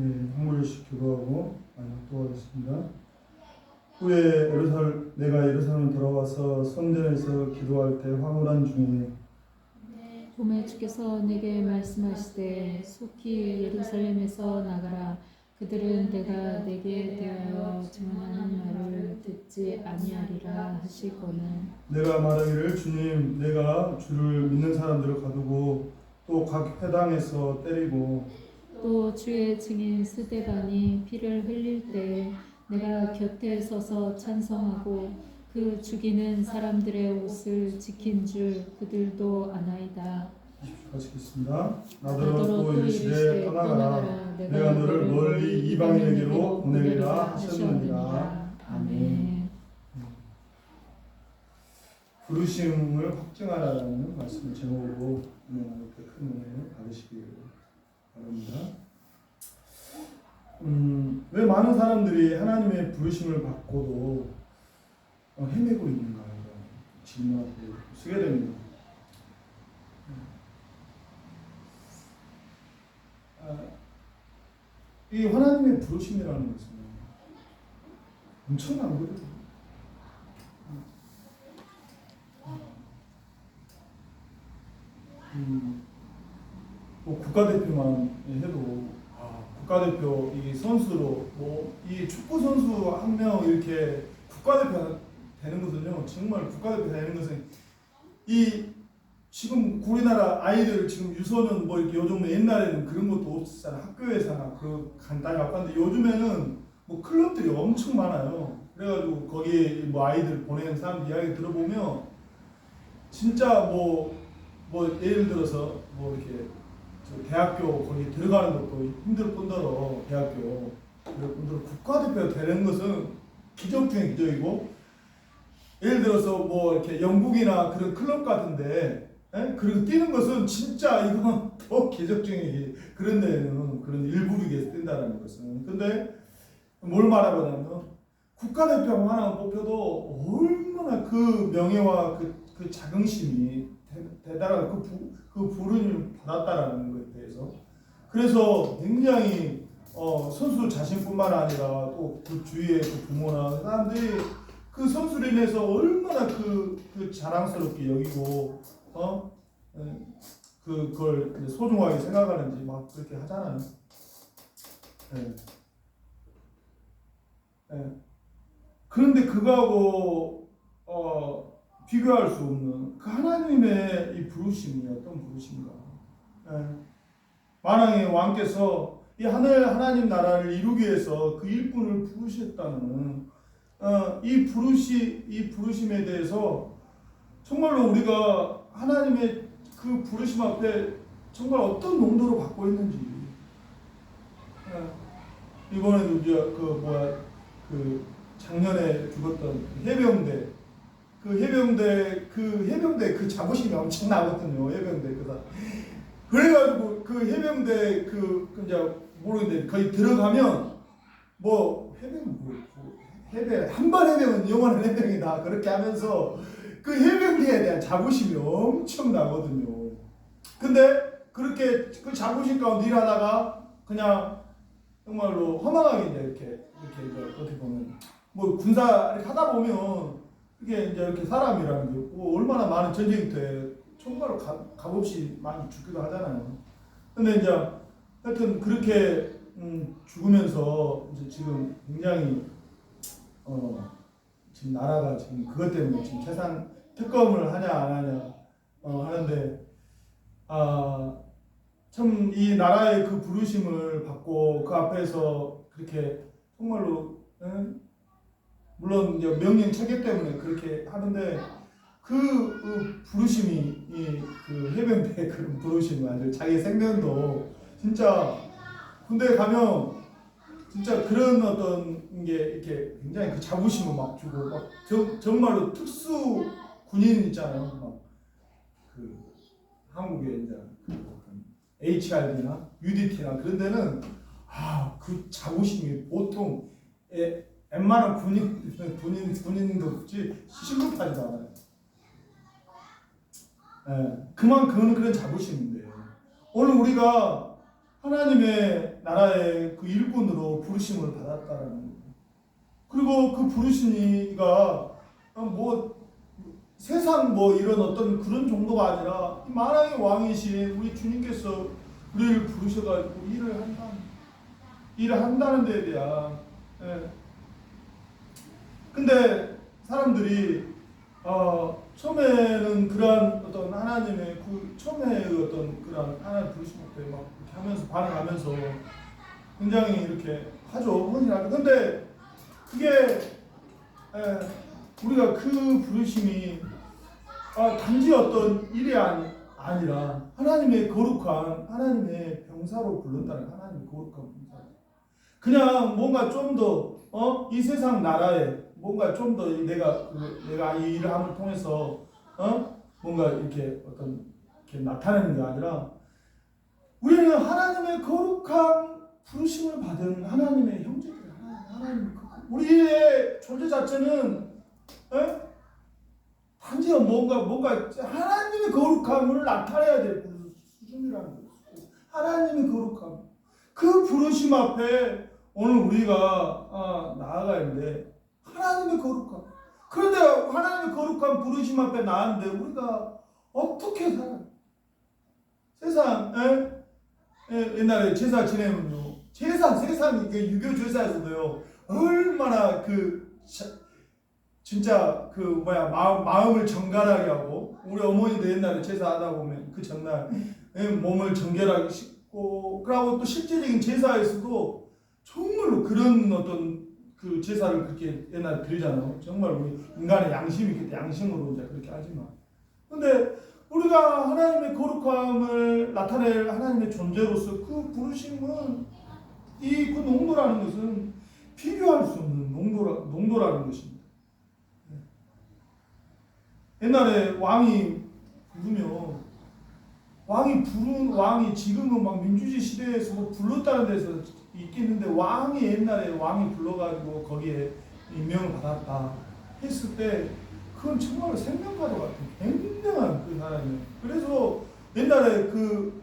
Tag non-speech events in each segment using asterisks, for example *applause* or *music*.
네, 한글씩 기도하고 도와주겠습니다. 후에 예루살 내가 예루살렘 돌아와서 성전에서 기도할 때 황홀한 중에 봄에 주께서 내게 말씀하시되 속히 예루살렘에서 나가라 그들은 내가 내게 대하여 증언하는 말을 듣지 아니하리라 하시거늘 내가 말하기를 주님 내가 주를 믿는 사람들을 가두고 또 각 회당에서 때리고 또 주의 증인 스데반이 피를 흘릴 때 내가 곁에 서서 찬성하고 그 죽이는 사람들의 옷을 지킨 줄 그들도 아나이다. 하시겠습니다. 나더러 또 이르시되 떠나가라 내가 너를 멀리 이방인에게로 보내리라 하셨느니라. 아멘. 부르심을 확증하라는 말씀 제목으로 이렇게 큰 은혜 받으시길 바랍니다. 음, 왜 많은 사람들이 하나님의 부르심을 받고도 어, 헤매고 있는가 질문을 쓰게 됩니다. 아, 이 하나님의 부르심이라는 것은 엄청난 거거든요. 음, 뭐 국가대표만 해도 아, 국가대표 이 선수로 뭐 이 축구 선수 한 명 이렇게 국가대표 되는 것은요 정말 국가대표 되는 것은 이 지금 우리나라 아이들 지금 유소는 뭐 이렇게 요즘 옛날에는 그런 것도 없었잖아. 학교에서나 그 간단히 왔는데 요즘에는 뭐 클럽들이 엄청 많아요. 그래가지고 거기 뭐 아이들 보내는 사람 이야기 들어보면 진짜 뭐뭐 예를 들어서 뭐 이렇게 저 대학교 거기 들어가는 것도 힘들 뿐더러 대학교 뿐더러 국가대표 되는 것은 기적 중에 기적이고 예를 들어서 뭐 이렇게 영국이나 그런 클럽 같은데 에? 그리고 뛰는 것은 진짜 이건 *laughs* 더 기적 기- 그런 데는 그런 일부 리그에서 뛴다는 것은 근데 뭘 말하냐면 국가대표 하나 뽑혀도 얼마나 그 명예와 그, 그 자긍심이 대- 대단한 그, 부, 그 부름을 받았다라는 것에 대해서 그래서 굉장히 어, 선수 자신뿐만 아니라 또 그 주위의 그 부모나 사람들이 그 선수로 인해서 얼마나 그, 그 자랑스럽게 여기고 어? 에, 그, 그걸 소중하게 생각하는지 막 그렇게 하잖아요. 예. 예. 그런데 그거하고 어, 비교할 수 없는 그 하나님의 이 부르심이 어떤 부르심인가. 예. 만왕의 왕께서 이 하늘 하나님 나라를 이루기 위해서 그 일꾼을 부르셨다는 어, 이 부르시 이 부르심에 대해서 정말로 우리가 하나님의 그 부르심 앞에 정말 어떤 농도로 받고 있는지 예. 이번에도 이제 그 뭐야 그 작년에 죽었던 해병대 그 해병대 그 해병대 그 자부심이 엄청 나거든요 해병대 그다 그래가지고 그 해병대 그, 그 이제 모르겠는데 거기 들어가면 뭐 해병 뭐, 뭐 해병 한번 해병은 영원한 해병이다 그렇게 하면서 그 해병대에 대한 자부심이 엄청 나거든요. 근데 그렇게 그 자부심 가운데 일하다가 그냥 정말로 허망하게 이제 이렇게 이렇게 이제 어떻게 보면 뭐 군사 이렇게 하다 보면 이게 이제 이렇게 사람이라는 게 있고 얼마나 많은 전쟁터에 정말로 가- 값없이 많이 죽기도 하잖아요. 근데 이제 하여튼 그렇게 음, 죽으면서 이제 지금 굉장히 어 지금 나라가 지금 그것 때문에 지금 재산 특검을 하냐 안 하냐 어, 하는데 아 참 이 나라의 그 부르심을 받고 그 앞에서 그렇게 정말로 응? 물론 이제 명령 체계 때문에 그렇게 하는데 그, 그 부르심이 이 그 해병대 *laughs* 그런 부르심이 아주 자기 생명도 진짜 군대 가면 진짜 그런 어떤 게 이렇게 굉장히 그 자부심을 막 주고 막 정, 정말로 특수 군인 있잖아요. 막 그 한국에 이제 그 어떤 HRD나 UDT나 그런 데는 아 그 자부심이 보통 에, 웬만한 군인 군인 군인도 없지 않아요. 예, 그만큼은 그런 자부심인데 오늘 우리가 하나님의 나라의 그 일꾼으로 부르심을 받았다라는 거예요. 그리고 그 부르심이가 뭐 세상 뭐 이런 어떤 그런 정도가 아니라 이 만왕의 왕이신 우리 주님께서 우리를 부르셔가지고 일을 한다. 일을 한다는 데에 대한 예. 근데 사람들이 어, 처음에는 그러한 어떤 하나님의 그 처음에 그 어떤 그런 하나님 부르심 때막 이렇게 하면서 반응하면서 굉장히 이렇게 하죠 헌신하죠. 근데 그게 에, 우리가 그 부르심이 아, 단지 어떤 일이 아니, 아니라 하나님의 거룩한 하나님의 병사로 부른다는 하나님의 거룩한 병사. 그냥 뭔가 좀 더 어? 이 세상 나라에 뭔가 좀 더 내가 그, 내가 이 일을 함을 통해서 어? 뭔가 이렇게 어떤 이렇게 나타내는 게 아니라 우리는 하나님의 거룩한 부르심을 받은 하나님의 형제들 하나님 그, 우리의 존재 자체는 에? 단지 뭔가 뭔가 하나님의 거룩함을 나타내야 될그 수준이라는 거예요. 하나님의 거룩함. 그 부르심 앞에 오늘 우리가 아, 나아가야 하는데 하나님의 거룩함. 그런데 하나님의 거룩함 부르심 앞에 나왔는데 우리가 어떻게 살아요? 세상 에? 에, 옛날에 제사 지내면요. 제사 세상 이게 유교 제사에서도요. 얼마나 그 자- 진짜 그 뭐야 마음, 마음을 정갈하게 하고 우리 어머니도 옛날에 제사하다 보면 그 전날 예, 몸을 정결하게 씻고 그러고 또 실제적인 제사에서도 정말로 그런 어떤 그 제사를 그렇게 옛날에 드리잖아요. 정말 우리 인간의 양심이 때문에 양심으로 이제 그렇게 하지만 근데 우리가 하나님의 거룩함을 나타낼 하나님의 존재로서 그 부르심은 이 그 농도라는 것은 비교할 수 없는 농도라, 농도라는 것입니다. 옛날에 왕이 부르면 왕이 부른 왕이 지금은 막 민주주의 시대에서 뭐 불렀다는 데서 있겠는데 왕이 옛날에 왕이 불러가지고 거기에 임명을 받았다 했을 때 그건 정말 생명과도 같은 굉장한 그 사람이에요. 그래서 옛날에 그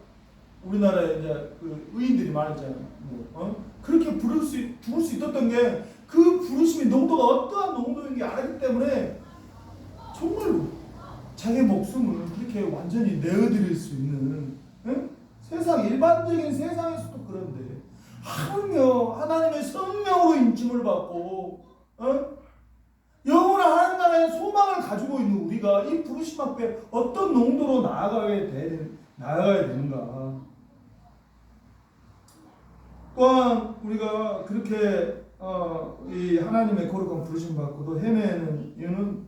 우리나라에 이제 그 의인들이 말했잖아요. 뭐, 어? 그렇게 부를 수 부를 수 있었던 게 그 부르심의 농도가 어떠한 농도인지 알기 때문에 정말로 자기 목숨을 그렇게 완전히 내어드릴 수 있는 응? 세상 일반적인 세상에서도 그런데 하물며 하나님의 성령으로 인침을 받고 어? 영원한 하나님 나라의 소망을 가지고 있는 우리가 이 부르심 앞에 어떤 농도로 나아가게 되, 나아가야 되는가 또한 우리가 그렇게 어, 이 하나님의 거룩한 부르심 받고도 헤매는 이유는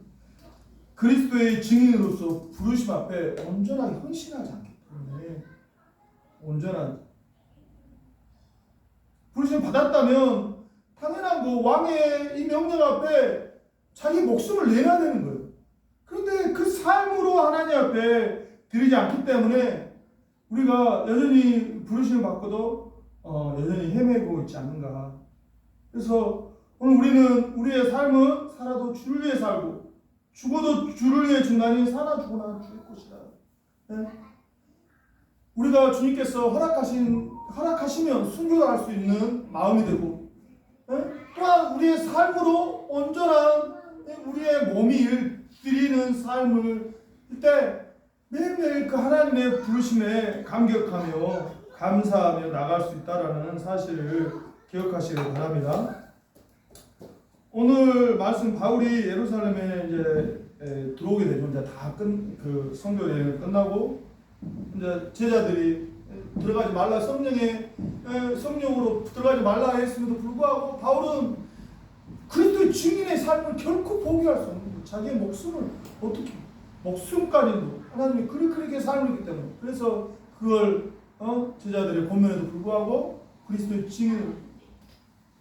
그리스도의 증인으로서 부르심 앞에 온전하게 헌신하지 않기 때문에 온전한 부르심 받았다면 당연한 그 왕의 이 명령 앞에 자기 목숨을 내야 되는 거예요. 그런데 그 삶으로 하나님 앞에 드리지 않기 때문에 우리가 여전히 부르심을 받고도 어, 여전히 헤매고 있지 않는가. 그래서 오늘 우리는 우리의 삶은 살아도 주를 위해 살고 죽어도 주를 위해 중간이 사나 죽어나 주의 것이다. 네? 우리가 주님께서 허락하신 허락하시면 순교할 수 있는 마음이 되고 네? 또한 우리의 삶으로 온전한 우리의 몸이 드리는 삶을 이때 매일매일 그 하나님의 부르심에 감격하며 감사하며 나갈 수 있다라는 사실을 기억하시길 바랍니다. 오늘 말씀 바울이 예루살렘에 이제 에, 들어오게 되죠. 이제 다끝그 성교 여행 끝나고 이제 제자들이 들어가지 말라 성령에 에, 성령으로 들어가지 말라 했음에도 불구하고 바울은 그리스도의 증인의 삶을 결코 포기할 수 없는 거예요. 자기의 목숨을 어떻게 목숨까지도 하나님이 그렇게 삶을 기 때문에 그래서 그걸 어? 제자들의 고면에도 불구하고 그리스도의 증인을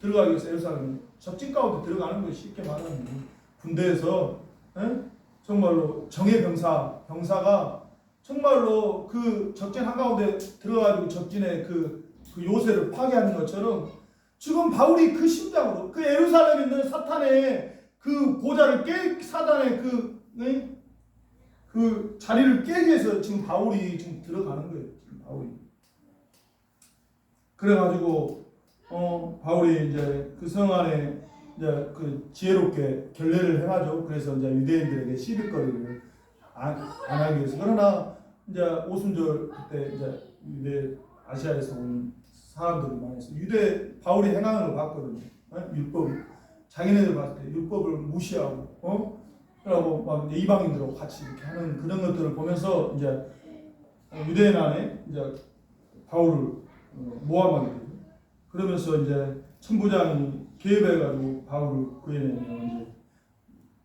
들어가기 위해서 예루살렘 적진 가운데 들어가는 것이 쉽게 말하면 군대에서 에? 정말로 정예 병사 병사가 정말로 그 적진 한가운데 들어가지고 적진의 그, 그 요새를 파괴하는 것처럼 지금 바울이 그 심장으로 그 예루살렘에 있는 사탄의 그 보좌를 깨 사단의 그, 네? 그 자리를 깨기 위해서 지금 바울이 지금 들어가는 거예요. 지금 바울이. 그래가지고 어 바울이 이제 그 성 안에 이제 그 지혜롭게 결례를 행하죠. 그래서 이제 유대인들에게 시비거리를 안, 안 하기 위해서 그러나 이제 오순절 그때 이제 유대 아시아에서 온 사람들이 많이. 유대 바울이 행하는 걸 봤거든요. 어? 율법 자기네들 봤을 때 율법을 무시하고 어 그러고 막 이방인들하고 같이 이렇게 하는 그런 것들을 보면서 이제 어, 유대인 안에 이제 바울을 어, 모함하게 되고 그러면서 이제 천부장이 개입해가지고 바울을 구해내면 이제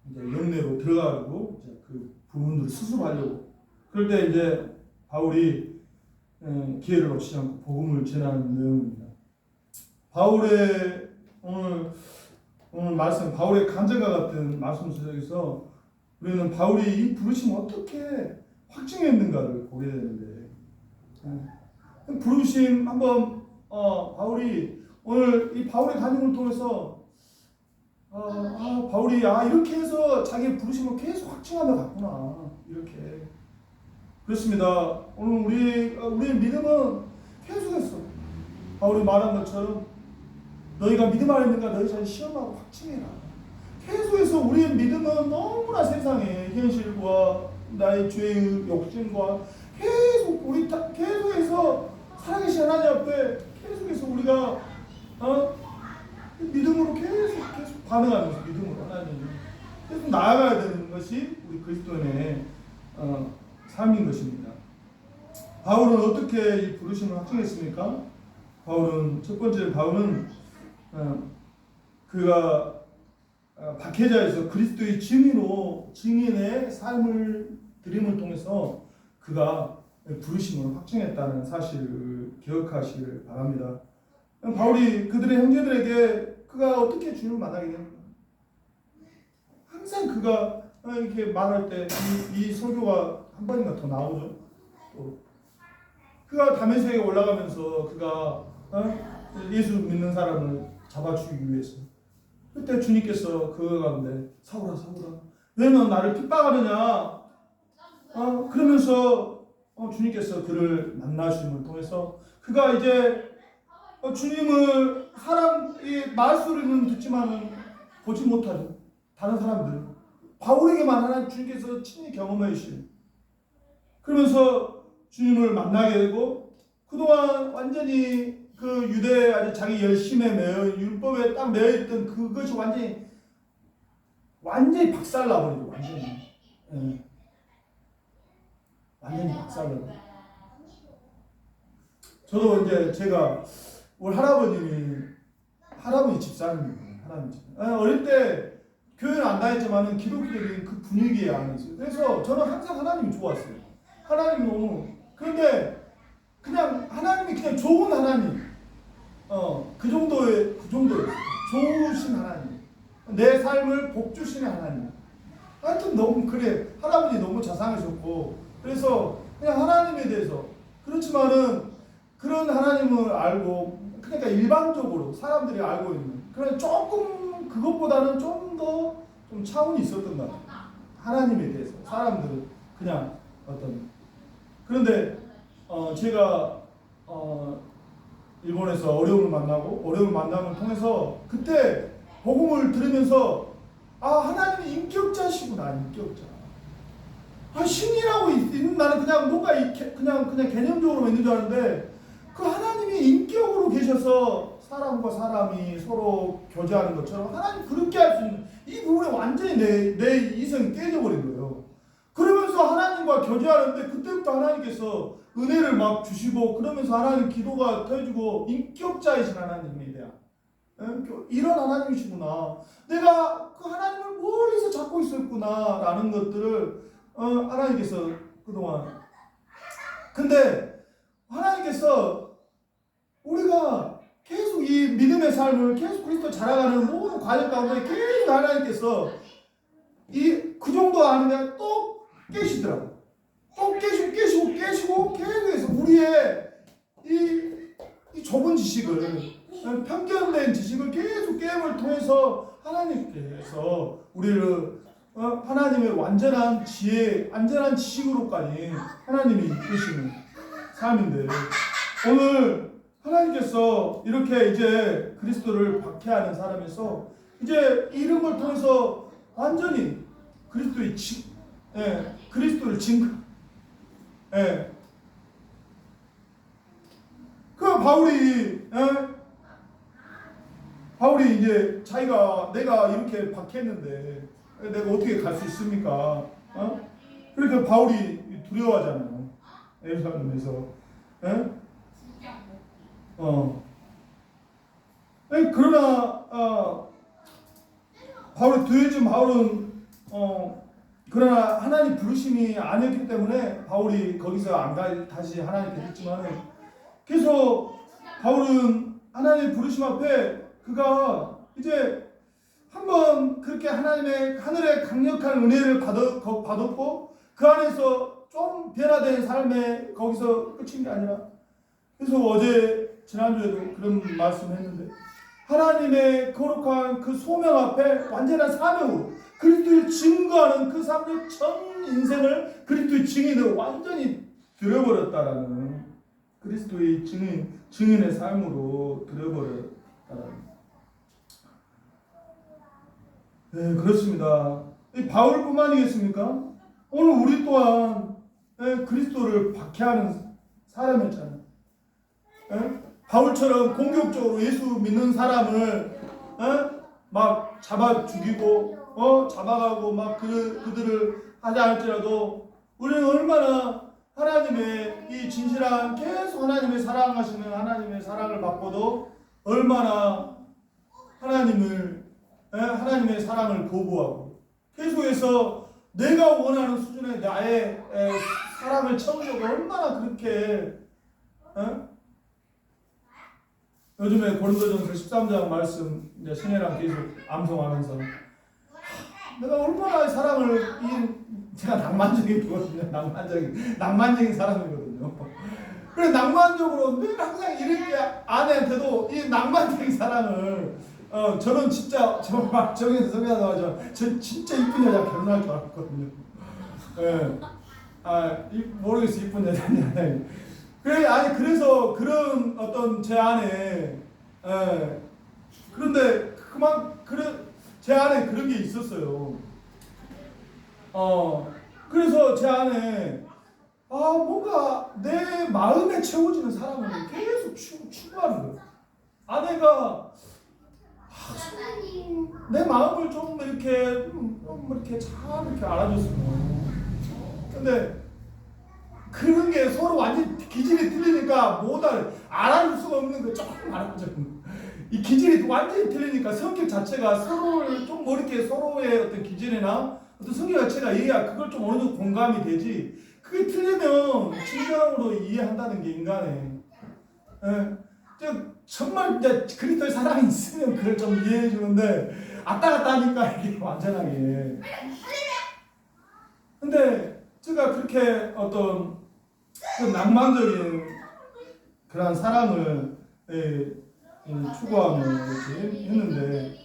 이제 영내로 들어가고 이제 그 부분들을 수습하려고 그럴 때 이제 바울이 에, 기회를 놓치지 않고 복음을 전하는 내용입니다. 바울의 오늘 오늘 말씀 바울의 간증과 같은 말씀 속에서 우리는 바울이 이 부르심 어떻게 확증했는가를 보게 되는데 예. 부르심 한번 어, 바울이 오늘 이 바울의 간증을 통해서 아, 아, 바울이 아 이렇게 해서 자기 부르심을 계속 확증하며 갔구나 이렇게 그렇습니다. 오늘 우리 우리의 믿음은 계속했어. 바울이 말한 것처럼 너희가 믿음 안에 있는가 너희 자신 시험하고 확증해라. 계속해서 우리의 믿음은 너무나 세상의 현실과 나의 죄의 욕심과 계속 우리 다 계속해서 살아계신 하나님 앞에 계속해서 우리가 어? 믿음으로 계속 계속 반응하면서 믿음으로 하나님 계속 나아가야 되는 것이 우리 그리스도인의 어, 삶인 것입니다. 바울은 어떻게 이 부르심을 확증했습니까? 바울은 첫 번째 바울은 어, 그가 어, 박해자에서 그리스도의 증인으로 증인의 삶을 드림을 통해서 그가 부르심을 확증했다는 사실을 기억하시길 바랍니다. 바울이 그들의 형제들에게 그가 어떻게 주님을 만나게 됩니까? 항상 그가 어, 이렇게 말할 때 이 이 설교가 한 번인가 더 나오죠. 또. 그가 다메섹에 올라가면서 그가 어? 예수 믿는 사람을 잡아 죽이기 위해서. 그때 주님께서 그 가운데 사울아 사울아 왜 너 나를 핍박하느냐? 어, 그러면서 어, 주님께서 그를 만나심을 통해서 그가 이제 어, 주님을 사람이 말소리는 듣지만은 보지 못하죠. 다른 사람들 바울에게만 하나님 주님께서 친히 경험해 주신. 그러면서 주님을 만나게 되고 그동안 완전히 그 유대 아주 자기 열심에 매여 율법에 딱 매여 있던 그것이 완전히 완전히 박살나버리죠 완전히. 예. 완전히 박살나고 저도 이제 제가 우리 할아버님이 할아버지 집사님이에요 할아버지. 집 아, 어릴 때 교회는 안 다녔지만은 기독교적인 그 분위기에 안에 있어요 그래서 저는 항상 하나님이 좋았어요 하나님이 너무 그런데 그냥 하나님이 그냥 좋은 하나님 어, 그 정도의, 그 정도였어요. 좋으신 하나님. 내 삶을 복 주시는 하나님. 하여튼 너무, 그래. 할아버지 너무 자상하셨고, 그래서 그냥 하나님에 대해서, 그렇지만은 그런 하나님을 알고, 그러니까 일반적으로 사람들이 알고 있는, 그런 조금, 그것보다는 좀 더 좀 차원이 있었던 것 같아요. 하나님에 대해서. 사람들은 그냥 어떤. 그런데, 어, 제가, 어, 일본에서 어려움을 만나고 어려움을 만남을 통해서 그때 복음을 들으면서 아 하나님이 인격자시구나 인격자. 아 신이라고 있- 있는 나는 그냥 뭔가 그냥 그냥 개념적으로 있는 줄 알았는데 그 하나님이 인격으로 계셔서 사람과 사람이 서로 교제하는 것처럼 하나님 그렇게 할 수 있는 이 부분에 완전히 내 내 이성이 깨져버린 거예요. 그러면서 하나님과 교제하는데 그때부터 하나님께서 은혜를 막 주시고 그러면서 하나님 기도가 터지고 인격자이신 하나님에 대한 예? 이런 하나님이시구나. 내가 그 하나님을 멀리서 잡고 있었구나라는 것들을 어, 하나님께서 그동안 근데 하나님께서 우리가 계속 이 믿음의 삶을 계속 그리스도 자라가는 모든 과정 가운데 계속 하나님께서 이 그 정도 아니면 또 깨시더라고. 또 깨시고 깨시고 깨시고 계속해서 우리의 이, 이 좁은 지식을 편견된 지식을 계속 게임을 통해서 하나님께서 우리를 어, 하나님의 완전한 지혜, 완전한 지식으로까지 하나님이 이끄시는 삶인데 오늘 하나님께서 이렇게 이제 그리스도를 박해하는 사람에서 이제 걸 통해서 완전히 그리스도의 진, 예, 그리스도를 증거, 예. 그 바울이, 예? 바울이 이제 자기가 내가 이렇게 박했는데 내가 어떻게 갈 수 있습니까? 어? 그러니까 바울이 두려워하잖아요. 예루살렘에서. 예? 어. 그러나 어, 바울 두해진 바울은 어 그러나 하나님 부르심이 아니었기 때문에 바울이 거기서 안 가, 다시 하나님께 했지만 계속 바울은 하나님 부르심 앞에 그가 이제 한번 그렇게 하나님의 하늘의 강력한 은혜를 받았, 거- 받았고 그 안에서 좀 변화된 삶에 거기서 끝인 게 아니라 그래서 어제 지난주에도 그런 말씀했는데 하나님의 거룩한 그 소명 앞에 완전한 사명으로 그리스도를 증거하는 그 사람의 전 인생을 그리스도의 증인으로 완전히 들여버렸다라는 그리스도의 증인 증인의 삶으로 들여버렸다라는 네 그렇습니다. 이 바울뿐만이겠습니까? 오늘 우리 또한 예, 그리스도를 박해하는 사람이었잖아요. 예? 바울처럼 공격적으로 예수 믿는 사람을 어? 막 잡아 죽이고 어 잡아가고 막 그, 그들을 하지 않을지라도 우리는 얼마나 하나님의 이 진실한 계속 하나님의 사랑하시는 하나님의 사랑을 받고도 얼마나 하나님을 에? 하나님의 사랑을 거부하고 계속해서 내가 원하는 수준의 나의 에, 사랑을 채우려고 얼마나 그렇게 에? 요즘에 고린도전서 13장 말씀 이제 신혜랑 계속 암송하면서 하, 내가 얼마나 사랑을 이 제가 낭만적인 거거든요. 낭만적인 낭만적인 사람이거든요. 그래 낭만적으로 늘 항상 이렇게 아내한테도 이 낭만적인 사랑을 어 저는 진짜 정말 *laughs* 정에서 소개하자마자 저 진짜 이쁜 여자 결혼할 줄 알았거든요. 예. 아 이- 모르겠어 이쁜 여자냐. 그래 아니 그래서 그런 어떤 제 안에 예. 그런데 그만 그래 제 안에 그런 게 있었어요. 어 그래서 제 안에 아 뭔가 내 마음에 채워지는 사람을 계속 추, 추구하는 거예요. 아내가 아, 내 마음을 좀 이렇게 음, 좀 이렇게 잘 이렇게 알아줬으면. 근데 그런 게 서로 완전 기질이 틀리니까 못 알아 알아줄 수가 없는 거 조금 알아보죠. 이 기질이 완전히 틀리니까 성격 자체가 서로를 좀 뭐 이렇게 서로의 어떤 기질이나 어떤 성격 자체가 이해야 그걸 좀 어느 정도 공감이 되지. 그게 틀리면 진정으로 이해한다는 게 인간의. 예. 저 정말 이제 그리스도의 사랑이 있으면 그걸 좀 이해해 주는데 왔다 갔다 하니까 이게 완전하게. 근데 제가 그렇게 어떤 그 낭만적인 그런 사랑을 예, 예, 추구하며 이렇게 했는데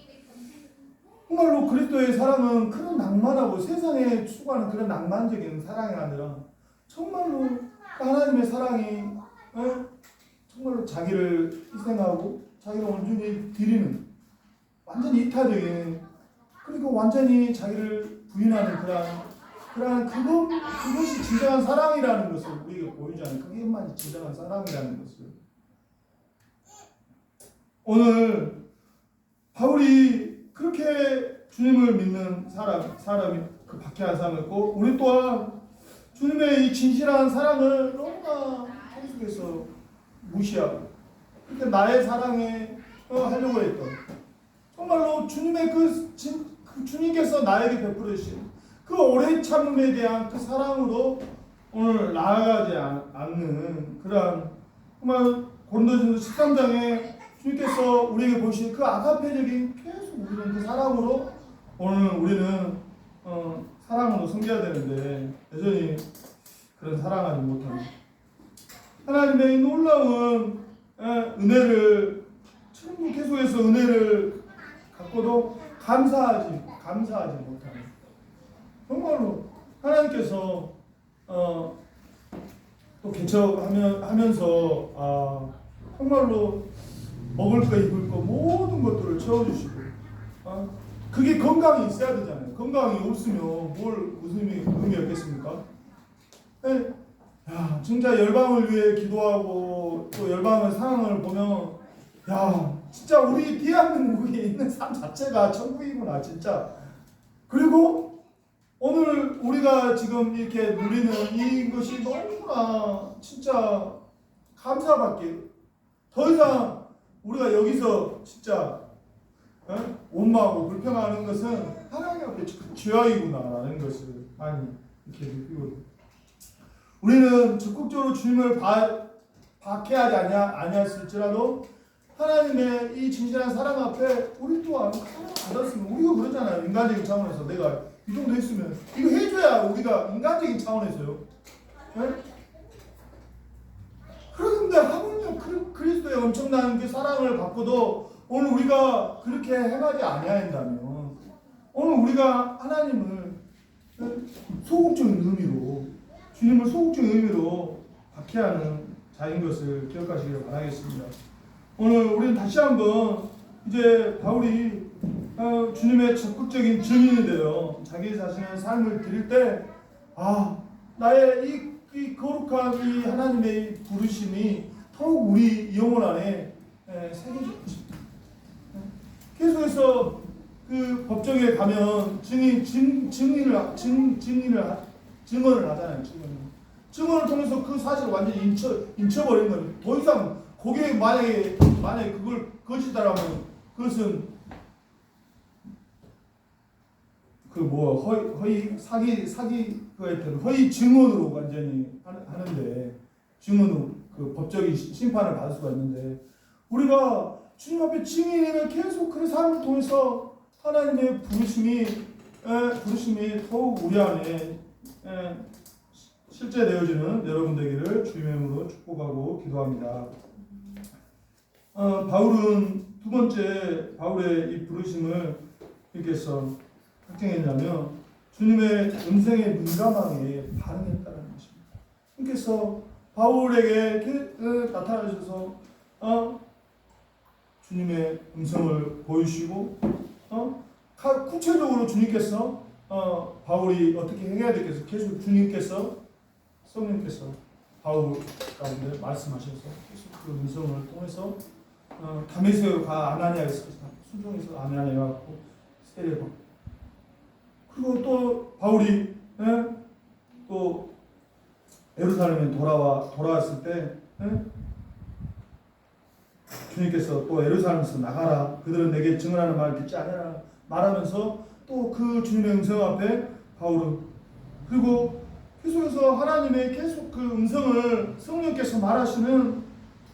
정말로 그리스도의 사랑은 그런 낭만하고 세상에 추구하는 그런 낭만적인 사랑이 아니라 정말로 하나님의 사랑이 예, 정말로 자기를 희생하고 자기를 온전히 드리는 완전히 이타적인 그리고 완전히 자기를 부인하는 그런 그러한 그것 그것이 진정한 사랑이라는 것을 우리에게 보이잖아요. 그게만 진정한 사랑이라는 것을 오늘 바울이 그렇게 주님을 믿는 사람 사람이 그 박해한 사람이었고 우리 또한 주님의 이 진실한 사랑을 너무나 계속해서 무시하고 그렇게 나의 사랑에 어, 하려고 했던 정말로 주님의 그, 진, 그 주님께서 나에게 베풀어 주신 그 오래 참음에 대한 그 사랑으로 오늘 나아가지 않- 않는 그러한 정말 고린도전서 13장에 주님께서 우리에게 보신 그 아가페적인 계속 우리는 그 사랑으로 오늘 우리는 어, 사랑으로 섬겨야 되는데 여전히 그런 사랑하지 못하는 하나님의 이 놀라운 에, 은혜를 참 계속해서 은혜를 갖고도 감사하지 감사하지 못하는 정말로 하나님께서 어, 또 개척하면 하면서 아, 정말로 먹을 거 입을 거 모든 것들을 채워주시고 어? 그게 건강이 있어야 되잖아요. 건강이 없으면 뭘 무슨 의미, 없겠습니까? 예. 야, 진짜 열방을 위해 기도하고 또 열방의 상황을 보면 야, 진짜 우리 대한민국에 있는 삶 자체가 천국이구나, 진짜. 그리고 오늘 우리가 지금 이렇게 누리는 이것이 너무나 진짜 감사밖에 더 이상 우리가 여기서 진짜 어? 원망하고 불평하는 것은 하나님 앞에 죄악이구나라는 것을 많이 이렇게 느끼고 우리는 적극적으로 주님을 바, 박해하지 아니하, 아니했을지라도 하나님의 이 진실한 사랑 앞에 우리 또한 받았으면 우리가 그러잖아요. 인간적인 차원에서 내가 이 정도 했으면 이거 해줘야 우리가 인간적인 차원에서요 네? 그런데 하물며 그- 그리스도의 엄청난 그 사랑을 받고도 오늘 우리가 그렇게 행하지 아니한다면 오늘 우리가 하나님을 소극적인 의미로 주님을 소극적인 의미로 박해하는 자인 것을 기억하시길 바라겠습니다. 오늘 우리는 다시 한번 이제 바울이 어, 주님의 적극적인 증인인데요. 자기 자신의 삶을 드릴 때, 아, 나의 이, 이 거룩한 이 하나님의 이 부르심이 더욱 우리 영혼 안에 에, 새겨질 것입니다. 계속해서 그 법정에 가면 증인, 증, 증인을, 증, 증인을, 하- 증언을 하잖아요, 증언을. 증언을 통해서 그 사실을 완전히 인쳐, 인쳐버린 거예요. 더 이상 거기에 만약에, 만약에 그걸 거짓다라면 그것은 그 뭐 허위, 허위 사기 사기 그했던 허위 증언으로 완전히 하는- 하는데 증언으로 그 법적인 시- 심판을 받을 수가 있는데 우리가 주님 앞에 증인을 계속 그 삶을 통해서 하나님의 부르심이 에, 부르심이 더욱 우리 안에 에, 실제 되어지는 여러분 되기를 주님의 이름으로 축복하고 기도합니다. 어, 바울은 두 번째 바울의 이 부르심을 이렇게 해서 확정했냐면 주님의 음성에 민감하게 반응했다는 것입니다. 그래서 바울에게 나타나셔서 어, 주님의 음성을 보이시고 어, 가- 구체적으로 주님께서 어, 바울이 어떻게 행해야 되겠어 계속 주님께서 성령께서 바울 가운데 말씀하셔서 계속 그 음성을 통해서 어, 다메섹가 아나니아에서 순종해서 아나니아 갖고 세례 받고 그리고 또 바울이 예? 또 예루살렘에 돌아와 돌아왔을 때 예? 주님께서 또 예루살렘에서 나가라 그들은 내게 증언하는 말을 듣지 않으라 말하면서 또 그 주님의 음성 앞에 바울은 그리고 계속해서 하나님의 계속 그 음성을 성령께서 말하시는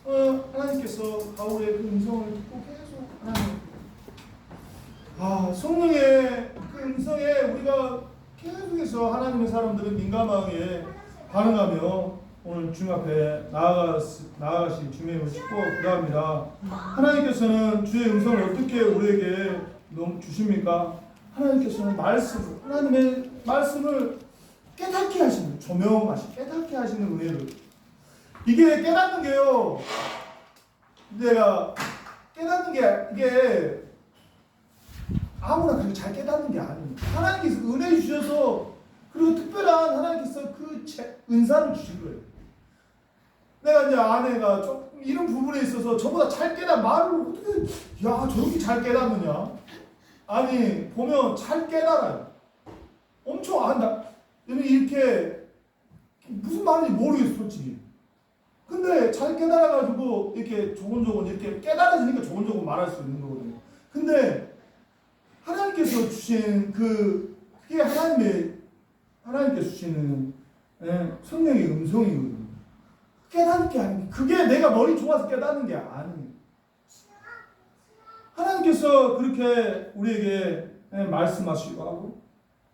어, 하나님께서 바울의 그 음성을 듣고 계속 하나님 아 성령의 그 음성에 우리가 계속해서 하나님의 사람들은 민감하게 반응하며 오늘 주님 앞에 나아가 나아가신 주님의 이름을 축복 기도합니다. 하나님께서는 주의 음성을 어떻게 우리에게 넘- 주십니까? 하나님께서는 말씀, 하나님의 말씀을 깨닫게 하시는 조명하시 깨닫게 하시는 은혜를 이게 깨닫는 게요. 내가 깨닫는 게 이게 아무나 그렇게 잘 깨닫는 게 아닙니다. 하나님께서 은혜 주셔서 그리고 특별한 하나님께서 그 제- 은사를 주신 거예요. 내가 이제 아내가 조금 이런 부분에 있어서 저보다 잘 깨닫 말을 어떻게 야 저렇게 잘 깨닫느냐? 아니 보면 잘 깨달아요. 엄청 안다. 이렇게 무슨 말인지 모르겠어 솔직히. 근데 잘 깨달아가지고 이렇게 조곤조곤 이렇게 깨달아지니까 조곤조곤 말할 수 있는 거거든요. 근데 하나님께서 주신 그 그게 하나님의 하나님께서 주시는 예, 성령의 음성이거든요. 깨닫는 게 아니에요. 그게 내가 머리 좋아서 깨닫는 게 아니에요. 하나님께서 그렇게 우리에게 예, 말씀하시고 하고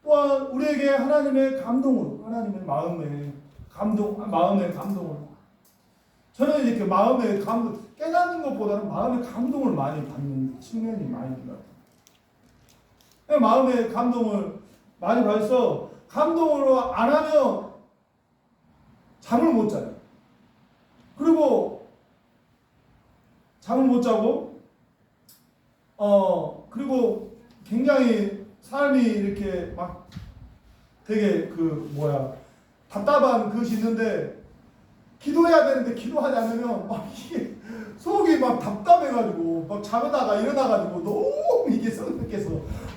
또한 우리에게 하나님의 감동으로 하나님의 마음의 감동 마음의 감동으로 저는 이렇게 마음의 감동 깨닫는 것보다는 마음의 감동을 많이 받는 측면이 많이 있는 것 같아요. 예, 마음의 감동을 많이 받아서 감동으로 안 하면 잠을 못 자요. 그리고 잠을 못 자고 어 그리고 굉장히 삶이 이렇게 막 되게 그 뭐야 답답한 것이 있는데 기도해야 되는데 기도하지 않으면 막 이게 속이 막 답답해가지고 막 자다가 일어나가지고 너무 이게 성령께서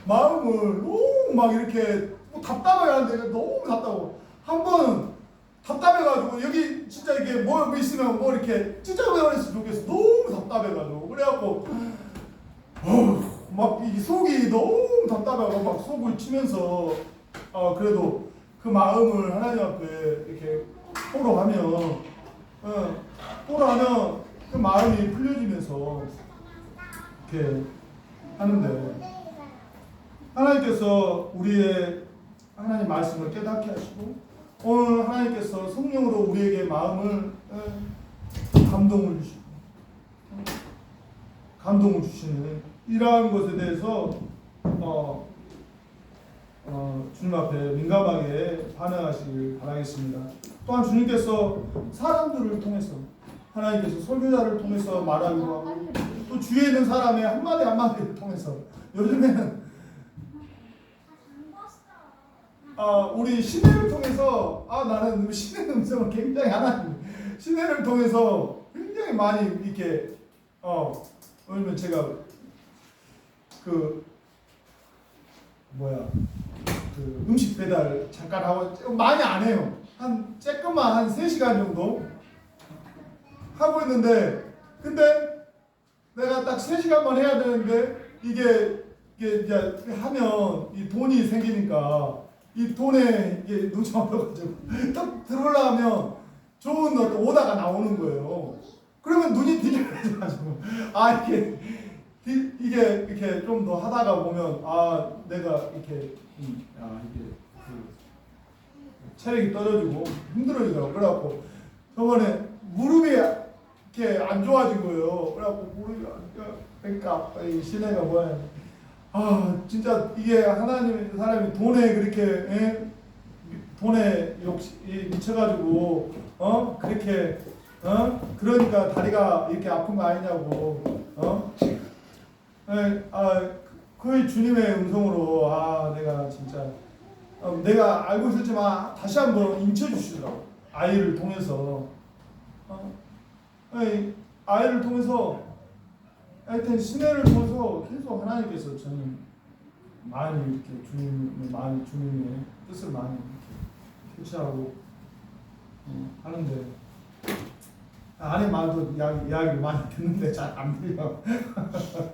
마음을 너무 막 이렇게 뭐 답답하게 하는데 너무 답답하고. 한 번은 답답해가지고 여기 진짜 이게 뭐, 뭐 있으면 뭐 이렇게 찢어버렸으면 좋겠어. 너무 답답해가지고. 그래갖고 막이 속이 너무 답답하고 막 속을 치면서 어 그래도 그 마음을 하나님 앞에 이렇게 포로하면 어, 포로하면 그 마음이 풀려지면서 이렇게 하는데 하나님께서 우리의 하나님 말씀을 깨닫게 하시고 오늘 하나님께서 성령으로 우리에게 마음을 어, 감동을 주시고 어, 감동을 주시는 이러한 것에 대해서 어, 어, 주님 앞에 민감하게 반응하시길 바라겠습니다. 또한 주님께서 사람들을 통해서 하나님께서 설교자를 통해서 말하기도 하고 또 주위에 있는 사람의 한마디 한마디를 통해서 요즘에는 아, 우리 시내를 통해서 아 나는 시내 음성을 굉장히 하나님 시내를 통해서 굉장히 많이 이렇게 어 왜냐면 제가 그 뭐야 그 음식 배달 잠깐 하고 많이 안 해요. 한 조금만 한 3시간 정도 하고 있는데 근데 내가 딱 3시간만 해야 되는데 이게 이게 이제 하면 이 돈이 생기니까 이 돈에 이게 눈치 없어가지고 *laughs* 딱 들어오려면 좋은 어떤 오다가 나오는 거예요. 그러면 눈이 뒤집어져가지고 *laughs* 아 이게 디- 이게 이렇게 좀 더 하다가 보면 아 내가 이렇게 음, 아 이게 그 체력이 떨어지고 힘들어지더라고. 그래갖고 저번에 무릎이 이렇게 안 좋아진 거예요. 그래갖고 무릎이. 그러니까 이 시내가 뭐야? 아 진짜 이게 하나님 사람이 돈에 그렇게 예? 돈에 욕이 미쳐가지고 어? 그렇게 어? 그러니까 다리가 이렇게 아픈 거 아니냐고 어? 예, 아 거의 주님의 음성으로 아 내가 진짜 어, 내가 알고 있었지만 다시 한번 인쳐 주시더라고 아이를 통해서. 어, 예, 아이를 통해서 하여튼 시내를 통해서 계속 하나님께서 저는 많이 이렇게 주님 많이 주님의 뜻을 많이 이렇게 캐치하고 어, 하는데 아내 말도 이야기, 이야기를 많이 듣는데 잘 안 들려. *laughs*